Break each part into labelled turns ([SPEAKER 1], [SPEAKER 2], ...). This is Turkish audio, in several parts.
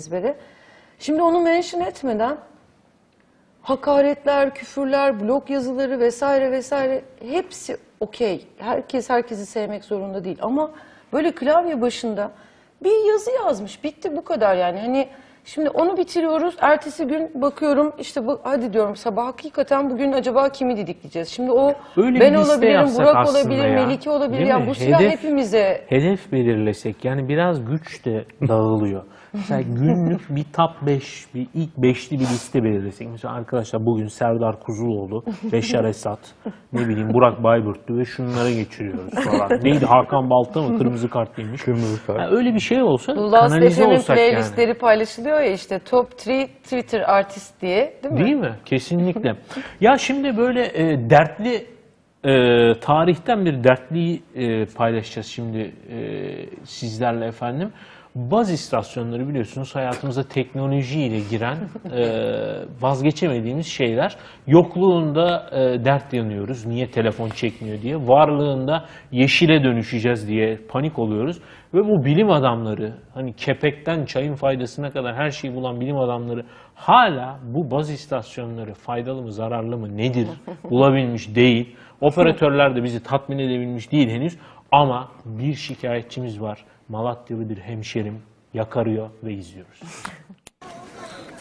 [SPEAKER 1] ezbere. Şimdi onu mention etmeden hakaretler, küfürler, blog yazıları vesaire vesaire hepsi okey. Herkes herkesi sevmek zorunda değil ama böyle klavye başında bir yazı yazmış. Bitti bu kadar yani. Hani şimdi onu bitiriyoruz. Ertesi gün bakıyorum işte bu, hadi diyorum sabah hakikaten bugün acaba kimi didikleyeceğiz? Şimdi o
[SPEAKER 2] Öyle
[SPEAKER 1] ben olabilirim, Burak olabilir,
[SPEAKER 2] ya.
[SPEAKER 1] Melike olabilir.
[SPEAKER 2] Değil
[SPEAKER 1] Yani
[SPEAKER 2] mi?
[SPEAKER 1] bu silah
[SPEAKER 2] Hedef-
[SPEAKER 1] hepimize
[SPEAKER 2] hedef belirlesek yani biraz güç de dağılıyor. Mesela günlük bir top 5, bir ilk 5'li bir liste belirlesek. Mesela arkadaşlar bugün Serdar Kuzuloğlu, Beşar Esat, ne bileyim Burak Bayburtlu ve şunlara geçiriyoruz falan. Neydi Hakan Balta mı? Kırmızı kart yemiş.
[SPEAKER 3] Kırmızı kart.
[SPEAKER 2] Ha, öyle bir şey olsa
[SPEAKER 1] Last
[SPEAKER 2] kanalize olsak yani.
[SPEAKER 1] playlistleri paylaşılıyor ya işte top 3 Twitter artist diye değil mi?
[SPEAKER 2] Değil mi? Kesinlikle. ya şimdi böyle e, dertli e, tarihten bir dertliyi e, paylaşacağız şimdi e, sizlerle efendim. Baz istasyonları biliyorsunuz hayatımıza teknolojiyle giren e, vazgeçemediğimiz şeyler. Yokluğunda e, dert yanıyoruz. Niye telefon çekmiyor diye. Varlığında yeşile dönüşeceğiz diye panik oluyoruz. Ve bu bilim adamları hani kepekten çayın faydasına kadar her şeyi bulan bilim adamları hala bu baz istasyonları faydalı mı zararlı mı nedir bulabilmiş değil. Operatörler de bizi tatmin edebilmiş değil henüz ama bir şikayetçimiz var. Malatyalı bir hemşerim yakarıyor ve izliyoruz.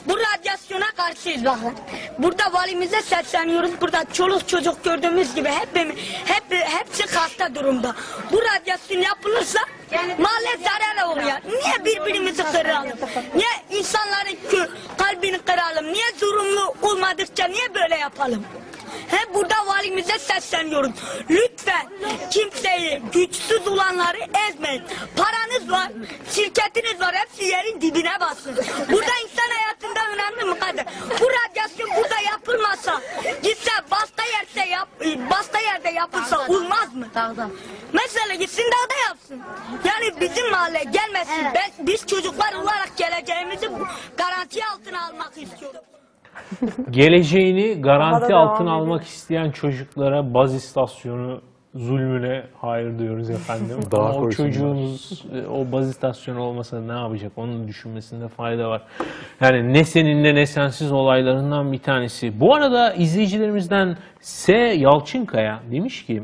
[SPEAKER 4] Bu radyasyona karşıyız bakın. Burada valimize sesleniyoruz. Burada çoluk çocuk gördüğümüz gibi hep, hep hepsi hasta durumda. Bu radyasyon yapılırsa mahalle zarar oluyor. Niye birbirimizi kıralım? Niye insanların kalbini kıralım? Niye zorunlu olmadıkça niye böyle yapalım? He burada valimize sesleniyoruz. Lütfen kimseyi güçsüz olanları ezmeyin. Paranız var, şirketiniz var hepsi yerin dibine bassın. Burada insan hayatında önemli mi kadar? Bu radyasyon burada yapılmasa, gitse başka yerde yap, başka yerde yapılsa olmaz mı? Mesela gitsin dağda yapsın. Yani bizim mahalle gelmesin. Ben, biz çocuklar olarak geleceğimizi garanti altına almak istiyoruz.
[SPEAKER 2] Geleceğini garanti altına almak isteyen çocuklara baz istasyonu zulmüne hayır diyoruz efendim.
[SPEAKER 3] Daha
[SPEAKER 2] Ama o çocuğunuz o baz istasyonu olmasa ne yapacak onun düşünmesinde fayda var. Yani ne seninle ne sensiz olaylarından bir tanesi. Bu arada izleyicilerimizden S. Yalçınkaya demiş ki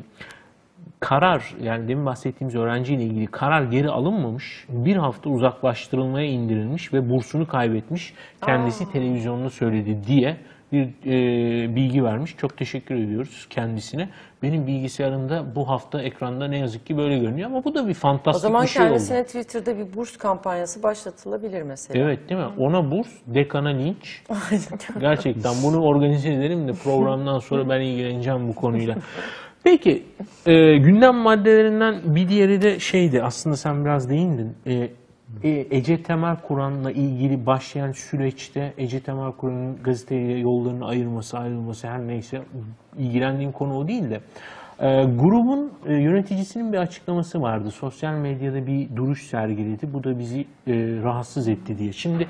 [SPEAKER 2] karar yani demin bahsettiğimiz öğrenciyle ilgili karar geri alınmamış. Bir hafta uzaklaştırılmaya indirilmiş ve bursunu kaybetmiş. Kendisi televizyonda söyledi diye bir e, bilgi vermiş. Çok teşekkür ediyoruz kendisine. Benim bilgisayarımda bu hafta ekranda ne yazık ki böyle görünüyor ama bu da bir
[SPEAKER 1] O
[SPEAKER 2] fantastik
[SPEAKER 1] zaman
[SPEAKER 2] bir şey oldu.
[SPEAKER 1] kendisine Twitter'da bir burs kampanyası başlatılabilir mesela.
[SPEAKER 2] Evet değil mi? Ona burs, dekana linç. Gerçekten bunu organize edelim de programdan sonra ben ilgileneceğim bu konuyla. Peki e, gündem maddelerinden bir diğeri de şeydi aslında sen biraz değindin. E, e, Ece Temel Kur'an'la ilgili başlayan süreçte Ece Temel Kur'an'ın gazeteyle yollarını ayırması, ayrılması her neyse ilgilendiğim konu o değil de e, grubun e, yöneticisinin bir açıklaması vardı. Sosyal medyada bir duruş sergiledi. Bu da bizi e, rahatsız etti diye. Şimdi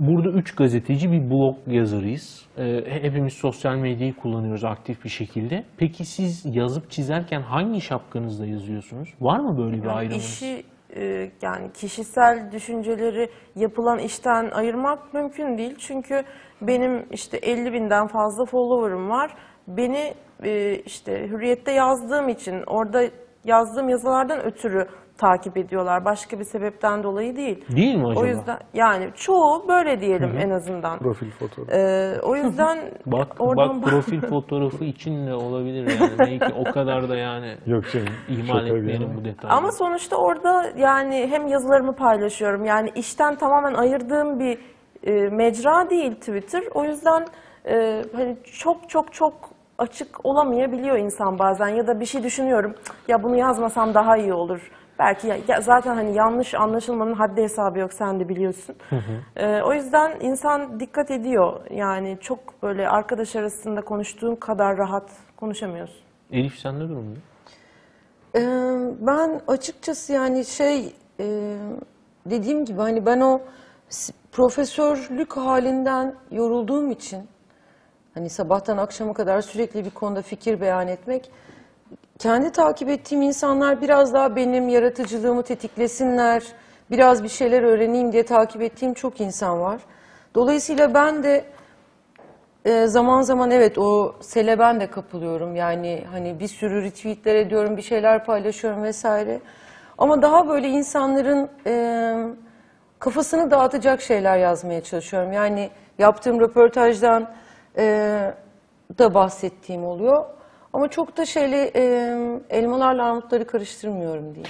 [SPEAKER 2] burada üç gazeteci bir blog yazarıyız. E, hepimiz sosyal medyayı kullanıyoruz aktif bir şekilde. Peki siz yazıp çizerken hangi şapkanızla yazıyorsunuz? Var mı böyle bir
[SPEAKER 5] Yani
[SPEAKER 2] ayrımınız?
[SPEAKER 5] işi e, yani kişisel düşünceleri yapılan işten ayırmak mümkün değil. Çünkü benim işte 50 binden fazla follower'ım var. Beni e, işte Hürriyet'te yazdığım için orada yazdığım yazılardan ötürü takip ediyorlar. Başka bir sebepten dolayı değil.
[SPEAKER 2] Değil mi acaba?
[SPEAKER 5] O yüzden yani çoğu böyle diyelim en azından.
[SPEAKER 3] Profil fotoğrafı.
[SPEAKER 5] E, o yüzden
[SPEAKER 2] Bak
[SPEAKER 5] oradan
[SPEAKER 2] bak profil fotoğrafı için de olabilir yani. Belki o kadar da yani
[SPEAKER 3] Yok canım.
[SPEAKER 2] ihmal etmeyelim bu detayı.
[SPEAKER 5] Ama sonuçta orada yani hem yazılarımı paylaşıyorum. Yani işten tamamen ayırdığım bir e, mecra değil Twitter. O yüzden e, hani çok çok çok açık olamayabiliyor insan bazen ya da bir şey düşünüyorum. "Cık, Ya bunu yazmasam daha iyi olur. Belki ya, zaten hani yanlış anlaşılmanın haddi hesabı yok sen de biliyorsun. E, o yüzden insan dikkat ediyor. Yani çok böyle arkadaş arasında konuştuğun kadar rahat konuşamıyorsun.
[SPEAKER 2] Elif sen ne durumda?
[SPEAKER 1] Ee, ben açıkçası yani şey e, dediğim gibi hani ben o profesörlük halinden yorulduğum için hani sabahtan akşama kadar sürekli bir konuda fikir beyan etmek kendi takip ettiğim insanlar biraz daha benim yaratıcılığımı tetiklesinler biraz bir şeyler öğreneyim diye takip ettiğim çok insan var. Dolayısıyla ben de e, zaman zaman evet o sele ben de kapılıyorum. Yani hani bir sürü retweetler ediyorum, bir şeyler paylaşıyorum vesaire. Ama daha böyle insanların e, kafasını dağıtacak şeyler yazmaya çalışıyorum. Yani yaptığım röportajdan e, da bahsettiğim oluyor. Ama çok da şeyle e, elmalarla armutları karıştırmıyorum diye.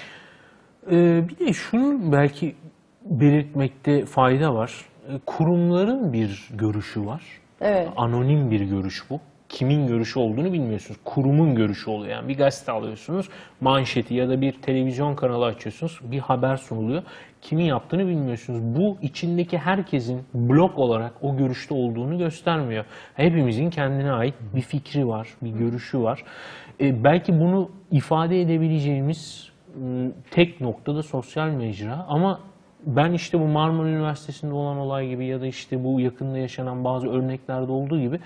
[SPEAKER 2] Ee, bir de şunu belki belirtmekte fayda var. Kurumların bir görüşü var.
[SPEAKER 1] Evet.
[SPEAKER 2] Anonim bir görüş bu. Kimin görüşü olduğunu bilmiyorsunuz. Kurumun görüşü oluyor. Yani bir gazete alıyorsunuz, manşeti ya da bir televizyon kanalı açıyorsunuz, bir haber sunuluyor. Kimin yaptığını bilmiyorsunuz. Bu içindeki herkesin blok olarak o görüşte olduğunu göstermiyor. Hepimizin kendine ait bir fikri var, bir görüşü var. Ee, belki bunu ifade edebileceğimiz ım, tek noktada sosyal mecra ama ben işte bu Marmara Üniversitesi'nde olan olay gibi ya da işte bu yakında yaşanan bazı örneklerde olduğu gibi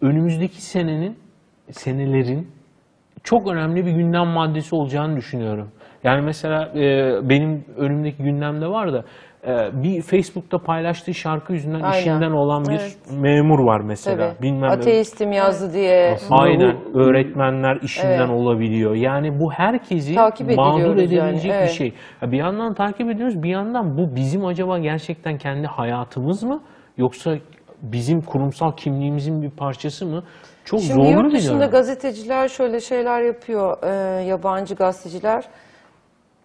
[SPEAKER 2] önümüzdeki senenin, senelerin çok önemli bir gündem maddesi olacağını düşünüyorum. Yani mesela e, benim önümdeki gündemde var da e, bir Facebook'ta paylaştığı şarkı yüzünden
[SPEAKER 1] Aynen.
[SPEAKER 2] işinden olan bir
[SPEAKER 1] Evet.
[SPEAKER 2] memur var mesela.
[SPEAKER 1] Tabii.
[SPEAKER 2] Bilmem
[SPEAKER 1] Ateistim yazdı diye.
[SPEAKER 2] Aynen. Öğretmenler işinden
[SPEAKER 1] Evet.
[SPEAKER 2] olabiliyor. Yani bu herkesi
[SPEAKER 1] Takip
[SPEAKER 2] mağdur
[SPEAKER 1] ediliyoruz yani,
[SPEAKER 2] edebilecek bir şey. Bir yandan takip ediyoruz, bir yandan bu bizim acaba gerçekten kendi hayatımız mı? Yoksa bizim kurumsal kimliğimizin bir parçası mı? Çok
[SPEAKER 1] Şimdi
[SPEAKER 2] zorlu
[SPEAKER 1] yurt
[SPEAKER 2] bir
[SPEAKER 1] dışında
[SPEAKER 2] dönem.
[SPEAKER 1] gazeteciler şöyle şeyler yapıyor, e, yabancı gazeteciler.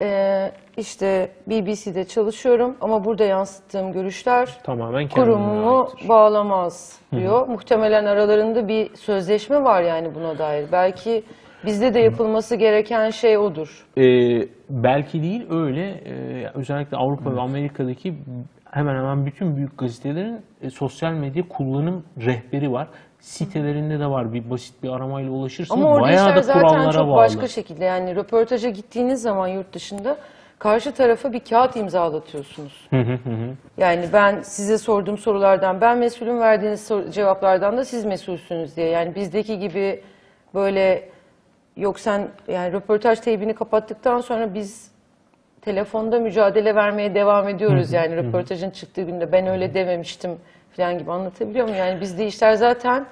[SPEAKER 1] E, işte BBC'de çalışıyorum ama burada yansıttığım görüşler
[SPEAKER 2] Tamamen
[SPEAKER 1] kurumumu
[SPEAKER 2] aittir.
[SPEAKER 1] bağlamaz diyor. Muhtemelen aralarında bir sözleşme var yani buna dair. Belki bizde de yapılması gereken şey odur.
[SPEAKER 2] Ee, belki değil öyle. Ee, özellikle Avrupa ve Amerika'daki hemen hemen bütün büyük gazetelerin e, sosyal medya kullanım rehberi var. Sitelerinde de var. Bir basit bir aramayla ulaşırsınız.
[SPEAKER 1] Ama orada
[SPEAKER 2] Bayağı
[SPEAKER 1] işler
[SPEAKER 2] da
[SPEAKER 1] zaten
[SPEAKER 2] kurallara
[SPEAKER 1] çok
[SPEAKER 2] bağlı.
[SPEAKER 1] başka şekilde. Yani röportaja gittiğiniz zaman yurt dışında karşı tarafa bir kağıt imzalatıyorsunuz. Yani ben size sorduğum sorulardan ben mesulüm verdiğiniz sor- cevaplardan da siz mesulsünüz diye. Yani bizdeki gibi böyle yok sen yani röportaj teybini kapattıktan sonra biz telefonda mücadele vermeye devam ediyoruz yani röportajın çıktığı günde ben öyle dememiştim falan gibi anlatabiliyor muyum? Yani bizde işler zaten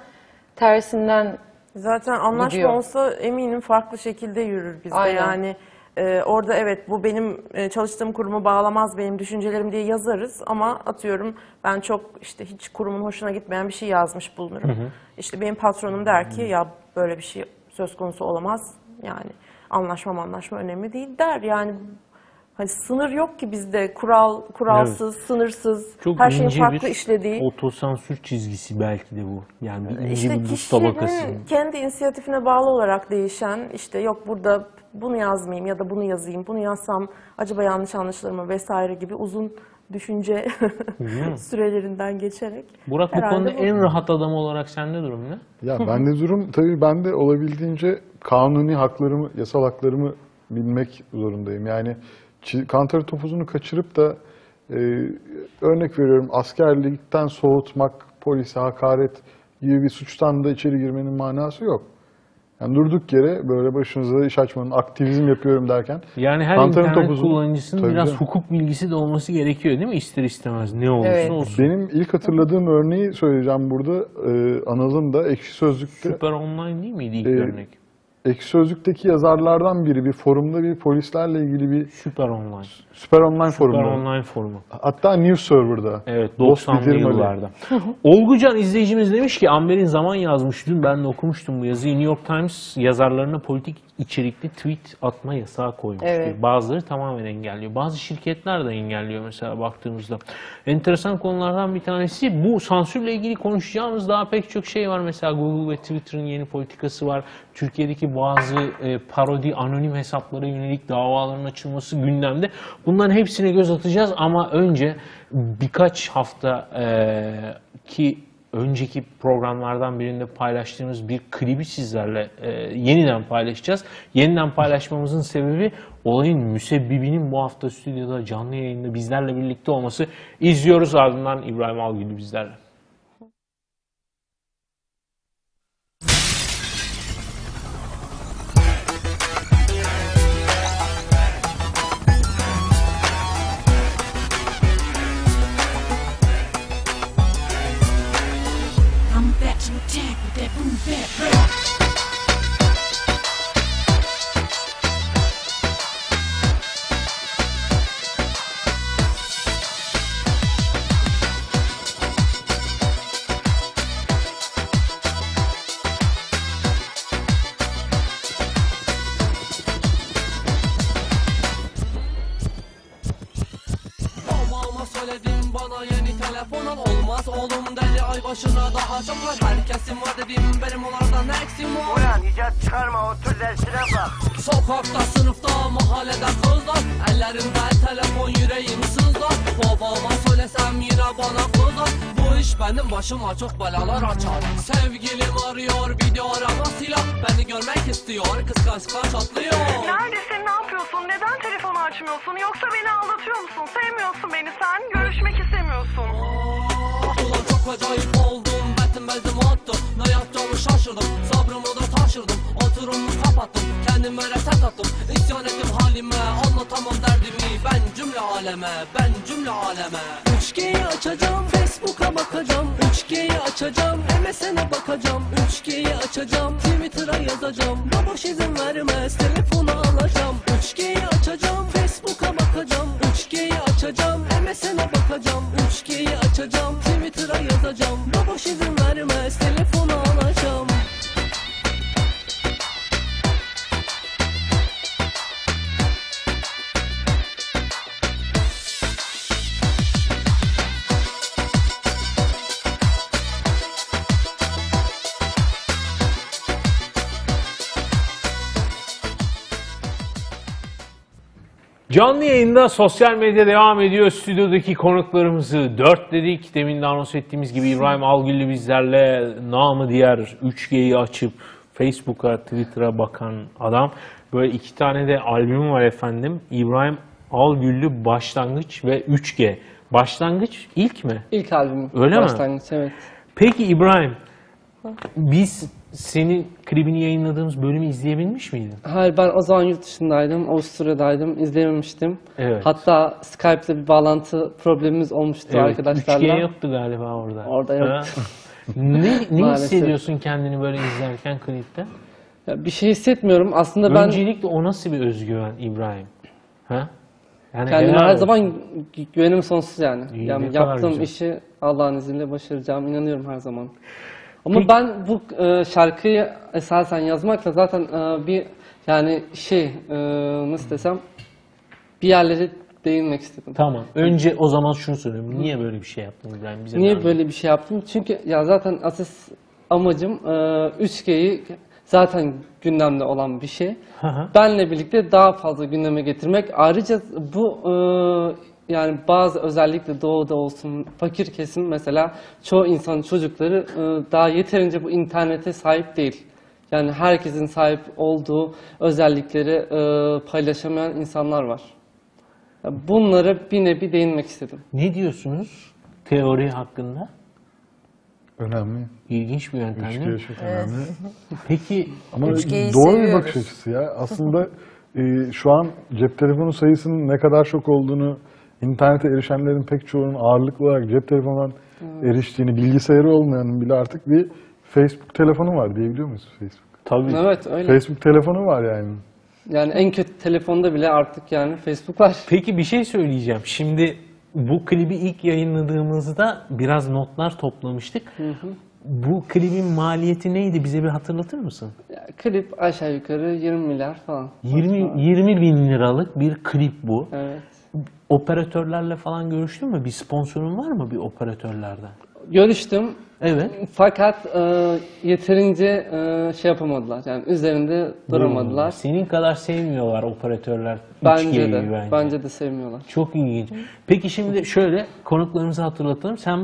[SPEAKER 1] tersinden
[SPEAKER 5] Zaten anlaşma
[SPEAKER 1] Gidiyor.
[SPEAKER 5] olsa eminim farklı şekilde yürür bizde.
[SPEAKER 1] Aynen.
[SPEAKER 5] Yani e, orada evet bu benim e, çalıştığım kurumu bağlamaz benim düşüncelerim diye yazarız ama atıyorum ben çok işte hiç kurumun hoşuna gitmeyen bir şey yazmış bulunurum. İşte benim patronum der ki ya böyle bir şey söz konusu olamaz. Yani anlaşma anlaşma önemli değil der. Yani hani sınır yok ki bizde kural kuralsız, sınırsız,
[SPEAKER 2] Çok
[SPEAKER 5] her şeyin
[SPEAKER 2] ince
[SPEAKER 5] farklı
[SPEAKER 2] bir
[SPEAKER 5] işlediği.
[SPEAKER 2] otosansür çizgisi belki de bu. Yani bir ince
[SPEAKER 5] İşte
[SPEAKER 2] bir buz tabakası.
[SPEAKER 5] kendi inisiyatifine bağlı olarak değişen işte yok burada bunu yazmayayım ya da bunu yazayım, bunu yazsam acaba yanlış anlaşılır mı vesaire gibi uzun düşünce sürelerinden geçerek.
[SPEAKER 2] Burak bu konuda
[SPEAKER 5] bu.
[SPEAKER 2] en rahat adam olarak sende durum ne?
[SPEAKER 3] Ya ben de durum tabii ben de olabildiğince kanuni haklarımı, yasal haklarımı bilmek zorundayım. Yani çi- kantar topuzunu kaçırıp da e, örnek veriyorum askerlikten soğutmak, polise hakaret gibi bir suçtan da içeri girmenin manası yok. Yani durduk yere böyle başınıza iş açmanın, aktivizm yapıyorum derken
[SPEAKER 2] Yani her
[SPEAKER 3] kantarın
[SPEAKER 2] internet
[SPEAKER 3] topuzunu-
[SPEAKER 2] kullanıcısının biraz
[SPEAKER 3] canım.
[SPEAKER 2] hukuk bilgisi de olması gerekiyor değil mi? İster istemez ne olursa
[SPEAKER 1] Evet.
[SPEAKER 2] olsun.
[SPEAKER 3] Benim ilk hatırladığım örneği söyleyeceğim burada. E, Anıl'ın da Ekşi Sözlük'te
[SPEAKER 2] Süper online değil miydi ilk
[SPEAKER 3] Ee,
[SPEAKER 2] örnek?
[SPEAKER 3] Ekşi Sözlük'teki yazarlardan biri bir forumda bir polislerle ilgili bir
[SPEAKER 2] Süper online.
[SPEAKER 3] Süper Online
[SPEAKER 2] Süper
[SPEAKER 3] forumda.
[SPEAKER 2] online forumu.
[SPEAKER 3] Hatta News Server'da.
[SPEAKER 2] Evet
[SPEAKER 3] Dost
[SPEAKER 2] 90'lı
[SPEAKER 3] bildirim Ali.
[SPEAKER 2] yıllarda. Olgucan izleyicimiz demiş ki Amber'in zaman yazmış. Dün ben de okumuştum bu yazıyı. New York Times yazarlarına politik içerikli tweet atma yasağı koymuş.
[SPEAKER 1] Evet.
[SPEAKER 2] diyor. Bazıları tamamen engelliyor. Bazı şirketler de engelliyor mesela baktığımızda. Enteresan konulardan bir tanesi bu sansürle ilgili konuşacağımız daha pek çok şey var. Mesela Google ve Twitter'ın yeni politikası var. Türkiye'deki bazı e, parodi anonim hesaplara yönelik davaların açılması gündemde. Bunların hepsine göz atacağız ama önce birkaç hafta e, ki önceki programlardan birinde paylaştığımız bir klibi sizlerle e, yeniden paylaşacağız. Yeniden paylaşmamızın sebebi olayın müsebbibinin bu hafta stüdyoda canlı yayında bizlerle birlikte olması. İzliyoruz ardından İbrahim Algül'ü bizlerle.
[SPEAKER 6] Söyledim bana yeni telefon al. Olmaz oğlum dedi ay başına daha çok var. Herkesin var dedim benim onlardan eksim var?
[SPEAKER 7] Ulan icat çıkarma otur dersine bak.
[SPEAKER 6] Sokakta sınıfta mahallede kızlar. Ellerimde telefon yüreğim sızlar. Babama söylesem yine bana kızar. Bu iş benim başıma çok belalar açar. Sevgilim arıyor video aramasıyla. Beni görmek istiyor kıskanç kıskanç atlıyor.
[SPEAKER 8] Neredesin, ne yapıyorsun, neden telefonu açmıyorsun? Yoksa beni aldatıyor musun? Sevmiyorsun beni sen, görüşmek istemiyorsun.
[SPEAKER 6] Çok acayip oldum. Betim bezim attım. Ne yapacağımı şaşırdım. Sabrımı da taşırdım. Oturumu kapattım. Kendime reset attım. İsyan ettim halime. Anlatamam derdimi. Ben cümle aleme. Ben cümle aleme. 3G'yi açacağım. Facebook'a bakacağım. 3G'yi açacağım. MSN'e bakacağım. 3G'yi açacağım. Twitter'a yazacağım. Baboş izin vermez. Telefonu alacağım. 3G'yi açacağım. Facebook'a bakacağım. 3G'yi açacağım. MSN'e bakacağım. 3G'yi açacağım
[SPEAKER 2] Canlı yayında sosyal medya devam ediyor. Stüdyodaki konuklarımızı dört dedik. Demin de anons ettiğimiz gibi İbrahim Algüllü bizlerle namı diğer 3G'yi açıp Facebook'a, Twitter'a bakan adam. Böyle iki tane de albüm var efendim. İbrahim Algüllü Başlangıç ve 3G. Başlangıç ilk mi?
[SPEAKER 6] İlk albüm
[SPEAKER 2] Öyle mi?
[SPEAKER 6] başlangıç evet
[SPEAKER 2] Peki İbrahim, biz senin klibini yayınladığımız bölümü izleyebilmiş miydin?
[SPEAKER 6] Hayır ben o zaman yurt dışındaydım, Avusturya'daydım, izlememiştim.
[SPEAKER 2] Evet.
[SPEAKER 6] Hatta Skype'da bir bağlantı problemimiz olmuştu
[SPEAKER 2] Evet,
[SPEAKER 6] arkadaşlarla.
[SPEAKER 2] 3G yoktu galiba orada.
[SPEAKER 6] Orada yoktu.
[SPEAKER 2] Ne ne hissediyorsun kendini böyle izlerken klipte?
[SPEAKER 6] Ya bir şey hissetmiyorum. Aslında ben
[SPEAKER 2] Öncelikle o nasıl bir özgüven İbrahim? Ha? Yani
[SPEAKER 6] kendime her
[SPEAKER 2] olsun.
[SPEAKER 6] zaman gü- güvenim sonsuz yani.
[SPEAKER 2] İyi,
[SPEAKER 6] yani yaptığım işi Allah'ın izniyle başaracağım inanıyorum her zaman. Ama ben bu e, şarkıyı esasen yazmakla zaten e, bir yani şey e, nasıl desem bir yerlere değinmek istedim.
[SPEAKER 2] Tamam. Önce o zaman şunu söyleyeyim. Niye böyle bir şey yaptın İbrahim? Bize
[SPEAKER 6] Niye böyle bir şey yaptım? Çünkü ya zaten asıl amacım e, 3G'yi zaten gündemde olan bir şey.
[SPEAKER 2] Hı hı.
[SPEAKER 6] Benle birlikte daha fazla gündeme getirmek. Ayrıca bu e, yani bazı özellikle doğuda olsun fakir kesim mesela çoğu insan çocukları e, daha yeterince bu internete sahip değil. Yani herkesin sahip olduğu özellikleri e, paylaşamayan insanlar var. Bunlara bir nevi değinmek istedim.
[SPEAKER 2] Ne diyorsunuz teori hakkında?
[SPEAKER 3] Önemli.
[SPEAKER 2] İlginç bir yöntem değil mi?
[SPEAKER 3] Üçgeye çok önemli.
[SPEAKER 2] Peki
[SPEAKER 3] Ama
[SPEAKER 1] 3G'yi
[SPEAKER 3] doğru bir
[SPEAKER 1] seviyoruz.
[SPEAKER 3] bakış açısı ya. Aslında e, şu an cep telefonu sayısının ne kadar çok olduğunu, internete erişenlerin pek çoğunun ağırlıklı olarak cep telefonundan eriştiğini, bilgisayarı olmayanın bile artık bir Facebook telefonu var diyebiliyor muyuz Facebook?
[SPEAKER 2] tabii
[SPEAKER 6] Evet öyle.
[SPEAKER 3] Facebook telefonu var yani.
[SPEAKER 6] Yani en kötü telefonda bile artık yani Facebook var.
[SPEAKER 2] Peki bir şey söyleyeceğim. Şimdi bu klibi ilk yayınladığımızda biraz notlar toplamıştık. Bu klibin maliyeti neydi? Bize bir hatırlatır mısın?
[SPEAKER 6] Ya, klip aşağı yukarı 20 milyar falan.
[SPEAKER 2] 20 20 bin liralık bir klip bu.
[SPEAKER 6] Evet.
[SPEAKER 2] Operatörlerle falan görüştün mü? Bir sponsorun var mı bir operatörlerden?
[SPEAKER 6] Görüştüm
[SPEAKER 2] Evet.
[SPEAKER 6] fakat e, yeterince e, şey yapamadılar. Yani üzerinde duramadılar.
[SPEAKER 2] Senin kadar sevmiyorlar operatörler.
[SPEAKER 6] Bence
[SPEAKER 2] 3G'yi
[SPEAKER 6] de. Bence de sevmiyorlar.
[SPEAKER 2] Çok ilginç. Peki şimdi şöyle konuklarımızı hatırlatalım. Sen